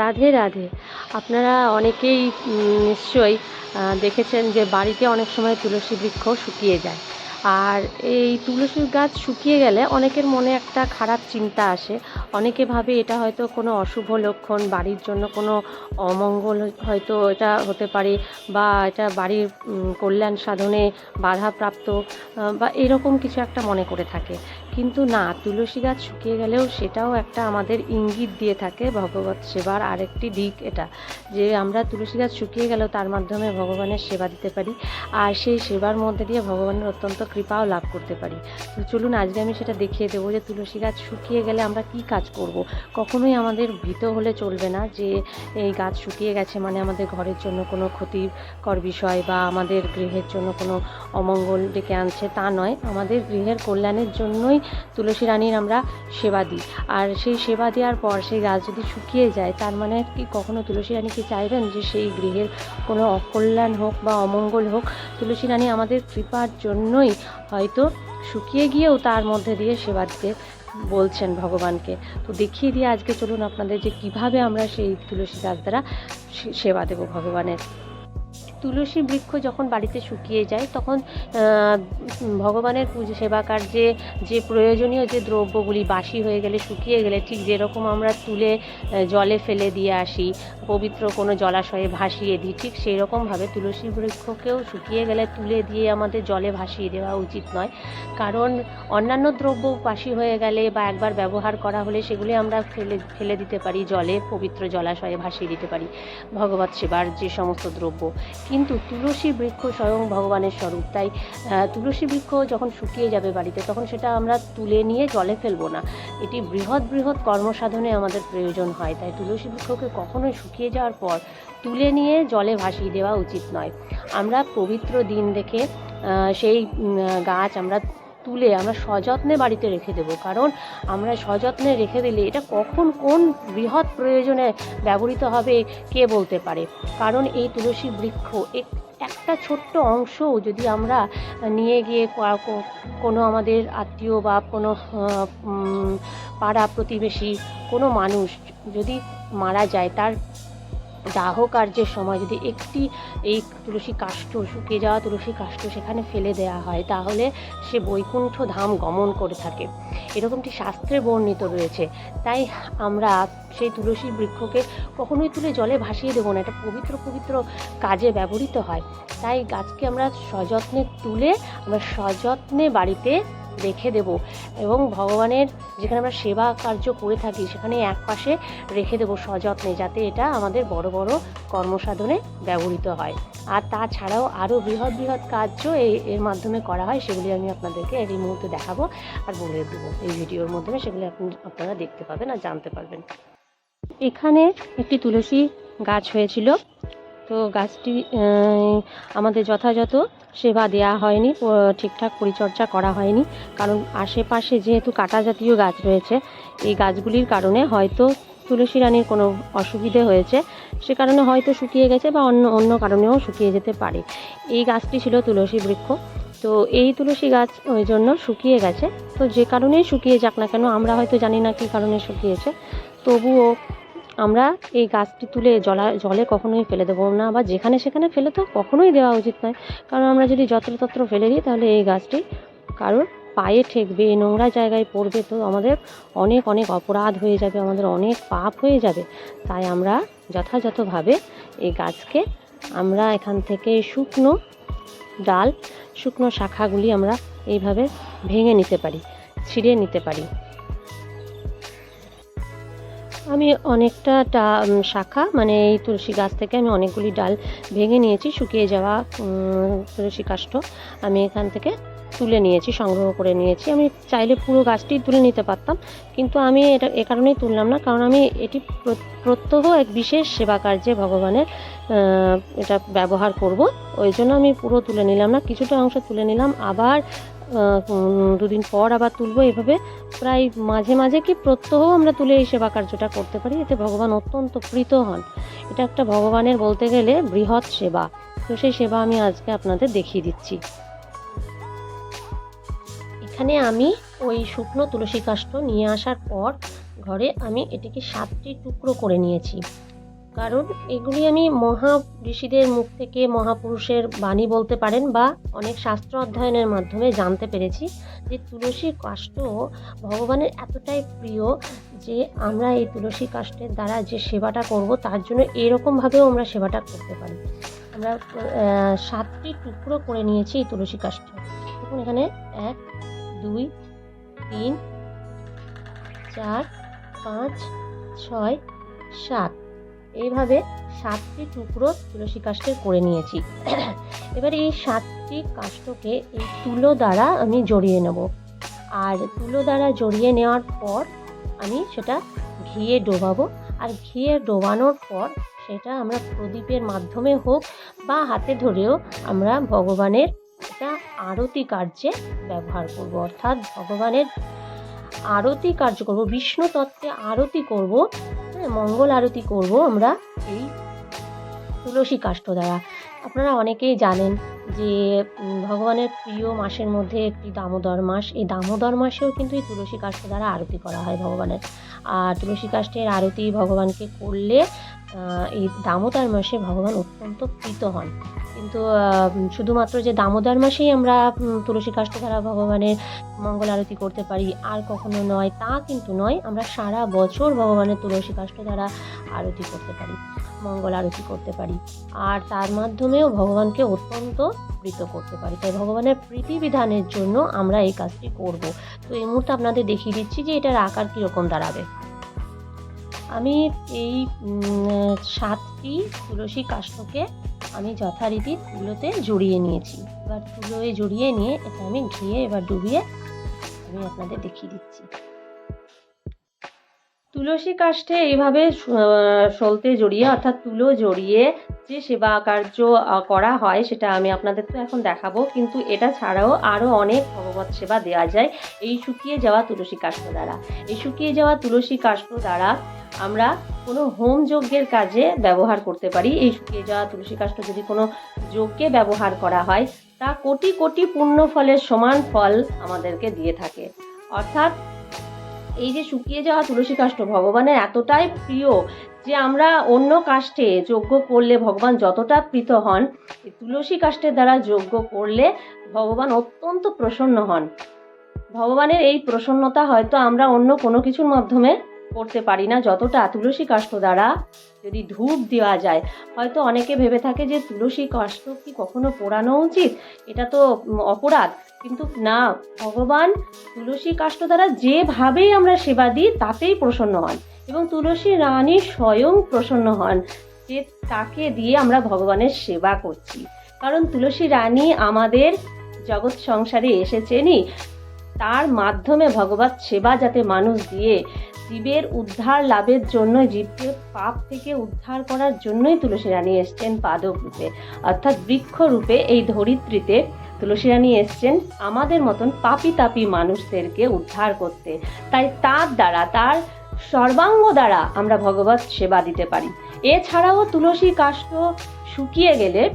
রাধে রাধে। আপনারা অনেকেই নিশ্চয়ই দেখেছেন যে বাড়িতে অনেক সময় তুলসী বৃক্ষ শুকিয়ে যায়। আর এই তুলসী গাছ শুকিয়ে গেলে অনেকের মনে একটা খারাপ চিন্তা আসে। অনেকে ভাবে এটা হয়তো কোনো অশুভ লক্ষণ, বাড়ির জন্য কোনো অমঙ্গল হয়তো এটা হতে পারে বা এটা বাড়ির কল্যাণ সাধনে বাধাপ্রাপ্ত বা এরকম কিছু একটা মনে করে থাকে। কিন্তু না, তুলসী গাছ শুকিয়ে গেলেও সেটাও একটা আমাদের ইঙ্গিত দিয়ে থাকে ভগবত সেবার আরেকটি দিক এটা, যে আমরা তুলসী গাছ শুকিয়ে গেলেও তার মাধ্যমে ভগবানের সেবা দিতে পারি আর সেই সেবার মধ্যে দিয়ে ভগবানের অত্যন্ত কৃপাও লাভ করতে পারি তো চলুন আজকে আমি সেটা দেখিয়ে দেবো যে তুলসী গাছ শুকিয়ে গেলে আমরা কি কাজ করব। কখনোই আমাদের ভীত হলে চলবে না যে এই গাছ শুকিয়ে গেছে মানে আমাদের ঘরের জন্য কোনো ক্ষতিকর বিষয় বা আমাদের গৃহের জন্য কোনো অমঙ্গল ডেকে আনছে, তা নয় আমাদের গৃহের কল্যাণের জন্যই তুলসী রানীর আমরা সেবা দিই। আর সেই সেবা দেওয়ার পর সেই গাছ যদি শুকিয়ে যায়, তার মানে কি কখনো তুলসী রানীকে চাইবেন যে সেই গৃহের কোনো অকল্যাণ হোক বা অমঙ্গল হোক, তুলসী রানী আমাদের কৃপার জন্যই হয়তো শুকিয়ে গিয়েও তার মধ্যে দিয়ে সেবা দিতে বলছেন ভগবানকে। তো দেখিয়ে দিয়ে আজকে চলুন আপনাদের যে কীভাবে আমরা সেই তুলসী গাছ দ্বারা সেবা দেব ভগবানের। তুলসী বৃক্ষ যখন বাড়িতে শুকিয়ে যায়, তখন ভগবানের পুজো সেবা কার্যে যে প্রয়োজনীয় যে দ্রব্যগুলি বাসি হয়ে গেলে, শুকিয়ে গেলে ঠিক যেরকম আমরা তুলে জলে ফেলে দিয়ে আসি, পবিত্র কোনো জলাশয়ে ভাসিয়ে দিই, ঠিক সেই রকমভাবে তুলসী বৃক্ষকেও শুকিয়ে গেলে তুলে দিয়ে আমাদের জলে ভাসিয়ে দেওয়া উচিত নয়। কারণ অন্যান্য দ্রব্য বাসি হয়ে গেলে বা একবার ব্যবহার করা হলে সেগুলি আমরা ফেলে ফেলে দিতে পারি, জলে, পবিত্র জলাশয়ে ভাসিয়ে দিতে পারি। ভগবত সেবার যে সমস্ত দ্রব্য কিন্তু তুলসী বৃক্ষ স্বয়ং ভগবানের স্বরূপ। তাই তুলসী বৃক্ষ যখন শুকিয়ে যাবে বাড়িতে, তখন সেটা আমরা তুলে নিয়ে জলে ফেলব না। এটি বৃহৎ বৃহৎ কর্মসাধনে আমাদের প্রয়োজন হয়। তাই তুলসী বৃক্ষকে কখনোই শুকিয়ে যাওয়ার পর তুলে নিয়ে জলে ভাসিয়ে দেওয়া উচিত নয়। আমরা পবিত্র দিন দেখে সেই গাছ আমরা তুলে আমরা সযত্নে বাড়িতে রেখে দেবো। কারণ আমরা সযত্নে রেখে দিলে এটা কখন কোন বৃহৎ প্রয়োজনে ব্যবহৃত হবে, কে বলতে পারে? কারণ এই তুলসী বৃক্ষ এক- একটা ছোট্ট অংশও যদি আমরা নিয়ে গিয়ে কোনো আমাদের আত্মীয় বা কোনো পাড়া প্রতিবেশী, কোনো মানুষ যদি মারা যায়, তার দাহ কার্যের সময় যদি একটি, এই তুলসী কাষ্ঠ শুকিয়ে যাওয়া তুলসী কাষ্ঠ সেখানে ফেলে দেওয়া হয়, তাহলে সে বৈকুণ্ঠ ধাম গমন করে থাকে। এরকমটি শাস্ত্রে বর্ণিত রয়েছে। তাই আমরা সেই তুলসী বৃক্ষকে কখনোই তুলে জলে ভাসিয়ে দেবো না, এটা পবিত্র পবিত্র কাজে ব্যবহৃত হয়। তাই গাছকে আমরা সযত্নে তুলে, আমরা সযত্নে বাড়িতে রেখে দেব। এবং ভগবানের যেখানে আমরা সেবা কার্য করে থাকি, সেখানে এক পাশে রেখে দেবো সযত্নে, যাতে এটা আমাদের বড় বড় কর্মসাধনে ব্যবহৃত হয়। আর তাছাড়াও আরও বৃহৎ বৃহৎ কার্য এর মাধ্যমে করা হয়, সেগুলি আমি আপনাদেরকে এই মুহূর্তে দেখাবো আর বলে দেবো। এই ভিডিওর মাধ্যমে সেগুলি আপনি, আপনারা দেখতে পাবেন আর জানতে পারবেন। এখানে একটি তুলসী গাছ হয়েছিল। তো গাছটি আমাদের যথাযথ সেবা দেওয়া হয়নি ঠিকঠাক পরিচর্যা করা হয়নি। কারণ আশেপাশে যেহেতু কাটা জাতীয় গাছ রয়েছে, এই গাছগুলির কারণে হয়তো তুলসী রানীর কোনো অসুবিধে হয়েছে। সে কারণে হয়তো শুকিয়ে গেছে বা অন্য অন্য কারণেও শুকিয়ে যেতে পারে। এই গাছটি ছিল তুলসী বৃক্ষ। তো এই তুলসী গাছ ওই জন্য শুকিয়ে গেছে। তো যে কারণেই শুকিয়ে যাক না কেন, আমরা হয়তো জানি না কী কারণে শুকিয়েছে। তবুও আমরা এই গাছটি তুলে জলা, জলে কখনোই ফেলে দেবো না বা যেখানে সেখানে ফেলে তো কখনোই দেওয়া উচিত নয়। কারণ আমরা যদি যত্রতত্র ফেলে দিই তাহলে এই গাছটি কারোর পায়ে ঠেকবে নোংরা জায়গায় পড়বে তো আমাদের অনেক অনেক অপরাধ হয়ে যাবে, আমাদের অনেক পাপ হয়ে যাবে। তাই আমরা যথাযথভাবে এই গাছকে আমরা এখান থেকে শুকনো ডাল, শুকনো শাখাগুলি আমরা এইভাবে ভেঙে নিতে পারি, ছিঁড়ে নিতে পারি। আমি অনেকটা উম, শাখা মানে এই তুলসী গাছ থেকে আমি অনেকগুলি ডাল ভেঙে নিয়েছি শুকিয়ে যাওয়া তুলসী কাষ্ঠ আমি এখান থেকে তুলে নিয়েছি সংগ্রহ করে নিয়েছি। আমি চাইলে পুরো গাছটি তুলে নিতে পারতাম কিন্তু আমি এটা এ কারণেই তুললাম না কারণ আমি এটি প্র- প্রত্যহ এক বিশেষ সেবা কার্যে ভগবানের এটা ব্যবহার করব। ওই জন্য আমি পুরো তুলে নিলাম না কিছুটা অংশ তুলে নিলাম আবার দুদিন পর আবার তুলবো। এভাবে প্রায় মাঝে মাঝে কি প্রত্যহ আমরা তুলে এই সেবা কার্যটা করতে পারি। এতে ভগবান অত্যন্ত প্রীত হন। এটা একটা ভগবানের বলতে গেলে বৃহৎ সেবা। তো সেই সেবা আমি আজকে আপনাদের দেখিয়ে দিচ্ছি। এখানে আমি ওই শুকনো তুলসী কাষ্ঠ নিয়ে আসার পর ঘরে আমি এটিকে সাতটি টুকরো করে নিয়েছি। কারণ এগুলি আমি মহা ঋষিদের মুখ থেকে মহাপুরুষের বাণী বলতে পারেন বা অনেক শাস্ত্র অধ্যয়নের মাধ্যমে জানতে পেরেছি যে তুলসী কাষ্ঠ ভগবানের এতটাই প্রিয় যে আমরা এই তুলসী কাষ্ঠের দ্বারা যে সেবাটা করব, তার জন্য এরকমভাবেও আমরা সেবাটা করতে পারি। আমরা সাতটি টুকরো করে নিয়েছি এই তুলসী কাষ্ঠ। দেখুন এখানে এক, দুই, তিন, চার, পাঁচ, ছয়, সাত। এইভাবে সাতটি টুকরো তুলসী কাষ্ঠের করে নিয়েছি। এবার এই সাতটি কাষ্ঠকে এই তুলো দ্বারা আমি জড়িয়ে নেব। আর তুলো দ্বারা জড়িয়ে নেওয়ার পর আমি সেটা ঘিয়ে ডোবাবো। আর ঘিয়ে ডোবানোর পর সেটা আমরা প্রদীপের মাধ্যমে হোক বা হাতে ধরেও আমরা ভগবানের এটা আরতি কার্যে ব্যবহার করব। অর্থাৎ ভগবানের আরতি কার্য করব, বিষ্ণু তত্ত্বে আরতি করব মঙ্গল আরতি করব আমরা এই তুলসী কাষ্ঠ দ্বারা। আপনারা অনেকেই জানেন যে ভগবানের প্রিয় মাসের মধ্যে একটি দামোদর মাস। এই দামোদর মাসেও কিন্তু এই তুলসী কাষ্ঠ দ্বারা আরতি করা হয় ভগবানের। আর তুলসী কাষ্ঠের আরতি ভগবানকে করলে এই দামোদর মাসে ভগবান অত্যন্ত প্রীত হন। কিন্তু শুধুমাত্র যে দামোদর মাসেই আমরা তুলসী কাষ্ঠ দ্বারা ভগবানের মঙ্গল আরতি করতে পারি, আর কখনো নয়, তা কিন্তু নয়, আমরা সারা বছর ভগবানের তুলসী কাষ্ঠ দ্বারা আরতি করতে পারি, মঙ্গল আরতি করতে পারি, আর তার মাধ্যমেও ভগবানকে অত্যন্ত প্রীত করতে পারি। তাই ভগবানের প্রীতি বিধানের জন্য আমরা এই কাজটি করব। তো এই মুহূর্তে আপনাদের দেখিয়ে দিচ্ছি যে এটার আকার কীরকম দাঁড়াবে। আমি এই সাতটি তুলসী কাষ্ঠকে আমি যথারীতি তুলোতে জড়িয়ে নিয়েছি। এবার তুলোয় জড়িয়ে নিয়ে এটা আমি ঘিয়ে এবার ডুবিয়ে আমি আপনাদের দেখিয়ে দিচ্ছি। তুলসী কাষ্ঠে এইভাবে সলতে জড়িয়ে অর্থাৎ তুলো জড়িয়ে যে সেবা কার্য করা হয় সেটা আমি আপনাদের তো এখন দেখাবো। কিন্তু এটা ছাড়াও আরও অনেক ভগবত সেবা দেওয়া যায় এই শুকিয়ে যাওয়া তুলসী কাষ্ঠ দ্বারা। এই শুকিয়ে যাওয়া তুলসী কাষ্ঠ দ্বারা আমরা কোনো হোম যজ্ঞের কাজে ব্যবহার করতে পারি। এই শুকিয়ে যাওয়া তুলসী কাষ্ঠ যদি কোনো যজ্ঞে ব্যবহার করা হয়, তা কোটি কোটি পূর্ণ ফলের সমান ফল আমাদেরকে দিয়ে থাকে। অর্থাৎ এই যে শুকিয়ে যাওয়া তুলসী কাষ্ঠ ভগবানের এতটাই প্রিয় যে আমরা অন্য কাষ্ঠে যজ্ঞ করলে ভগবান যতটা প্রীত হন তুলসী কাষ্ঠের দ্বারা যজ্ঞ করলে ভগবান অত্যন্ত প্রসন্ন হন। ভগবানের এই প্রসন্নতা হয়তো আমরা অন্য কোনো কিছুর মাধ্যমে করতে পারি না, যতটা তুলসী কাষ্ঠ দ্বারা যদি ধূপ দেওয়া যায়। হয়তো অনেকে ভেবে থাকে যে তুলসী কাষ্ঠ কি কখনো পোড়ানো উচিত? এটা তো অপরাধ। কিন্তু না, ভগবান তুলসী কাষ্ট দ্বারা যেভাবেই আমরা সেবা দিই, তাতেই প্রসন্ন হন এবং তুলসী রানী স্বয়ং প্রসন্ন হন যে তাকে দিয়ে আমরা ভগবানের সেবা করছি। কারণ তুলসী রানী আমাদের জগৎ সংসারে এসেছেনই। তার মাধ্যমে ভগবত সেবা যাতে মানুষ দিয়ে জীবের উদ্ধার লাভের জন্য জীবকে পাপ থেকে উদ্ধার করার জন্যই তুলসী রানী এসছেন পাদক রূপে। অর্থাৎ বৃক্ষ রূপে এই ধরিত্রীতে তুলসী রানী এসছেন আমাদের মতন পাপি তাপি মানুষদেরকে উদ্ধার করতে। তাই তার দ্বারা, তার সর্বাঙ্গ দ্বারা আমরা ভগবত সেবা দিতে পারি। এছাড়াও তুলসী কাষ্ঠ শুকিয়ে গেলে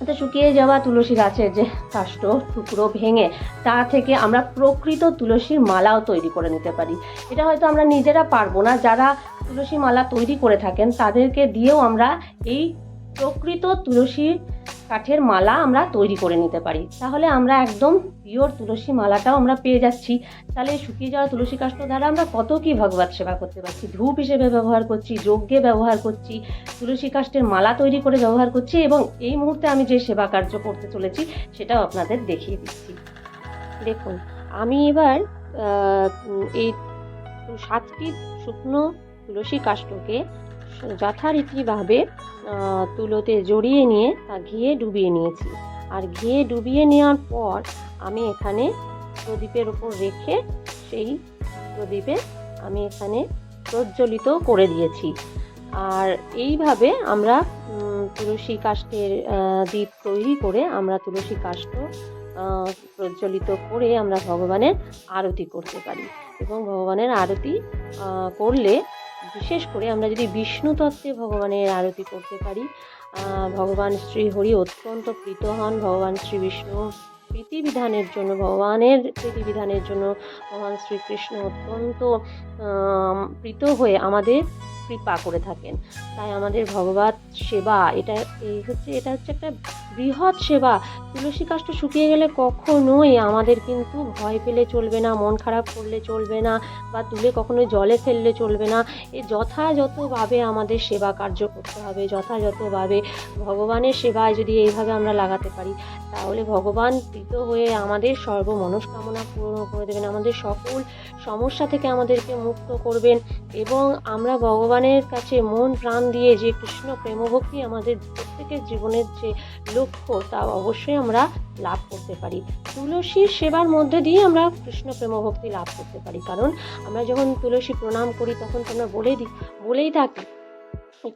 অর্থাৎ শুকিয়ে যাওয়া তুলসী গাছের যে কাষ্ট টুকরো ভেঙে, তা থেকে আমরা প্রকৃত তুলসীর মালাও তৈরি করে নিতে পারি। এটা হয়তো আমরা নিজেরা পারব না। যারা তুলসী মালা তৈরি করে থাকেন, তাদেরকে দিয়েও আমরা এই প্রকৃত তুলসীর কাঠের মালা আমরা তৈরি করে নিতে পারি। তাহলে আমরা একদম পিওর তুলসী মালাটাও আমরা পেয়ে যাচ্ছি। তাহলে শুকিয়ে যাওয়া তুলসী কাষ্ঠ দ্বারা আমরা কত কি ভগবত সেবা করতে পারছি? ধূপ হিসেবে ব্যবহার করছি, যজ্ঞে ব্যবহার করছি, তুলসী কাষ্ঠের মালা তৈরি করে ব্যবহার করছি এবং এই মুহূর্তে আমি যে সেবা কার্য করতে চলেছি, সেটাও আপনাদের দেখিয়ে দিচ্ছি। দেখুন, আমি এবার এই সাতটি শুকনো তুলসী কাষ্ঠকে যথারীতিভাবে তুলোতে জড়িয়ে নিয়ে তা ঘিয়ে ডুবিয়ে নিয়েছি। আর ঘিয়ে ডুবিয়ে নেওয়ার পর আমি এখানে প্রদীপের উপর রেখে সেই প্রদীপে আমি এখানে প্রজ্বলিত করে দিয়েছি। আর এইভাবে আমরা তুলসী কাষ্ঠের দ্বীপ তৈরি করে আমরা তুলসী কাষ্ঠ প্রজ্বলিত করে আমরা ভগবানের আরতি করতে পারি। এবং ভগবানের আরতি করলে বিশেষ করে আমরা যদি বিষ্ণু তত্ত্বে ভগবানের আরতি করতে পারি ভগবান শ্রী হরি অত্যন্ত প্রীত হন, ভগবান শ্রী বিষ্ণু প্রীতিবিধানের জন্য, ভগবানের প্রীতিবিধানের জন্য, ভগবান শ্রীকৃষ্ণ অত্যন্ত প্রীত হয়ে আমাদের কৃপা করে থাকেন। তাই আমাদের ভগবত সেবা, এটা এই হচ্ছে, এটা হচ্ছে একটা বৃহৎ সেবা। তুলসী কাষ্ট শুকিয়ে গেলে কখনোই আমাদের কিন্তু ভয় পেলে চলবে না, মন খারাপ করলে চলবে না, বা তুলে কখনোই জলে ফেললে চলবে না। এ যথাযথভাবে আমাদের সেবা কার্য করতে হবে, যথাযথভাবে ভগবানের সেবায় যদি এইভাবে আমরা লাগাতে পারি, তাহলে ভগবান প্রীত হয়ে আমাদের সর্ব মনস্কামনা পূরণ করে দেবেন। আমাদের সকল সমস্যা থেকে আমাদেরকে মুক্ত করবেন এবং আমরা ভগবানের কাছে মন প্রাণ দিয়ে যে কৃষ্ণ প্রেমভক্তি আমাদের প্রত্যেকের জীবনের যে লক্ষ্য, তা অবশ্যই আমরা লাভ করতে পারি। তুলসীর সেবার মধ্যে দিয়ে আমরা কৃষ্ণ প্রেমভক্তি লাভ করতে পারি। কারণ আমরা যখন তুলসী প্রণাম করি, তখন তো আমরা বলে দিই বলেই থাকি,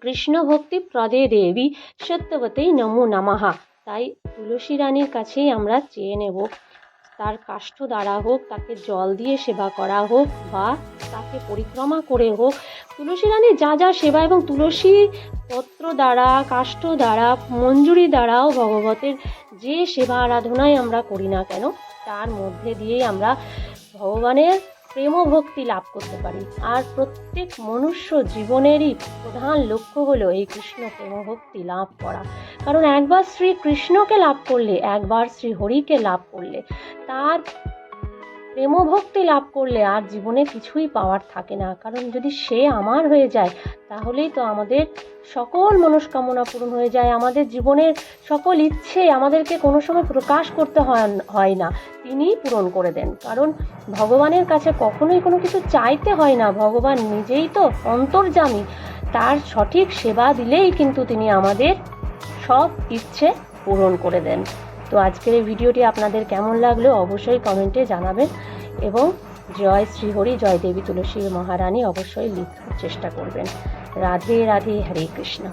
কৃষ্ণ ভক্তি প্রদে দেবী সত্যবতেই নমো নামাহা তাই তুলসী রানীর কাছেই আমরা চেয়ে নেব। তার কাষ্ঠ দ্বারা হোক, তাকে জল দিয়ে সেবা করা হোক বা তাকে পরিক্রমা করে হোক, তুলসী রানীর যা যা সেবা এবং তুলসী পত্র দ্বারা, কাষ্ঠ দ্বারা, মঞ্জুরি দ্বারাও ভগবতের যে সেবা আরাধনাই আমরা করি না কেন, তার মধ্যে দিয়েই আমরা ভগবানের প্রেম ভক্তি লাভ করতে পারি। আর প্রত্যেক মনুষ্য জীবনেরই প্রধান লক্ষ্য হলো এই কৃষ্ণ প্রেম ভক্তি লাভ করা। কারণ একবার শ্রী কৃষ্ণকে লাভ করলে, একবার শ্রী হরিকে লাভ করলে, তার প্রেমভক্তি লাভ করলে আর জীবনে কিছুই পাওয়ার থাকে না। কারণ যদি সে আমার হয়ে যায়, তাহলেই তো আমাদের সকল মনস্কামনা পূরণ হয়ে যায়। আমাদের জীবনের সকল ইচ্ছে আমাদেরকে কোনো সময় প্রকাশ করতে হয় না। তিনিই পূরণ করে দেন। কারণ ভগবানের কাছে কখনোই কোনো কিছু চাইতে হয় না। ভগবান নিজেই তো অন্তর্যামী। তার সঠিক সেবা দিলেই কিন্তু তিনি আমাদের সব ইচ্ছে পূরণ করে দেন। তো আজকের এই ভিডিওটি আপনাদের কেমন লাগল অবশ্যই কমেন্টে জানাবেন এবং জয় শ্রীহরি, জয় দেবী তুলসী মহারানী অবশ্যই লিখার চেষ্টা করবেন। রাধে রাধে, হরে কৃষ্ণ।